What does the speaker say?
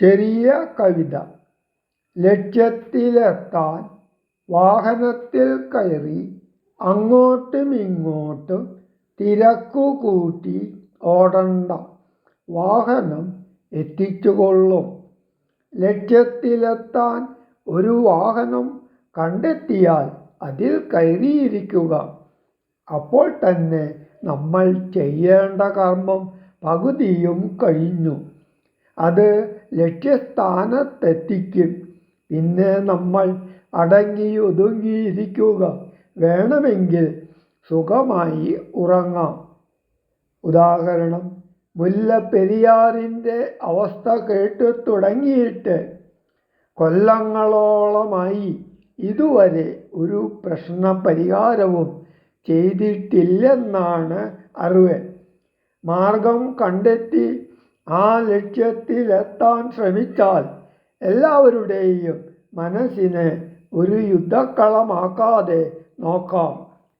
ചെറിയ കവിത. ലക്ഷ്യത്തിലെത്താൻ വാഹനത്തിൽ കയറി അങ്ങോട്ടും ഇങ്ങോട്ടും തിരക്കു കൂട്ടി ഓടണ്ട. വാഹനം എത്തിച്ചുകൊള്ളും. ലക്ഷ്യത്തിലെത്താൻ ഒരു വാഹനം കണ്ടെത്തിയാൽ അതിൽ കയറിയിരിക്കുക. അപ്പോൾ തന്നെ നമ്മൾ ചെയ്യേണ്ട കർമ്മം പകുതിയും കഴിഞ്ഞു. അത് ലക്ഷ്യസ്ഥാനത്തെത്തിക്കും. പിന്നെ നമ്മൾ അടങ്ങി ഒതുങ്ങിയിരിക്കുക വേണമെങ്കിൽ സുഖമായി ഉറങ്ങാം. ഉദാഹരണം മുല്ലപ്പെരിയാറിന്റെ അവസ്ഥ കേട്ടു തുടങ്ങിയിട്ട് കൊല്ലങ്ങളോളമായി ഇതുവരെ ഒരു പ്രശ്ന പരിഹാരവും ചെയ്തിട്ടില്ലെന്നാണ് അറിവ്. മാർഗം കണ്ടെത്തി ആ ലക്ഷ്യത്തിലെത്താൻ ശ്രമിച്ചാൽ എല്ലാവരുടെയും മനസ്സിനെ ഒരു യുദ്ധക്കളമാക്കാതെ നോക്കാം.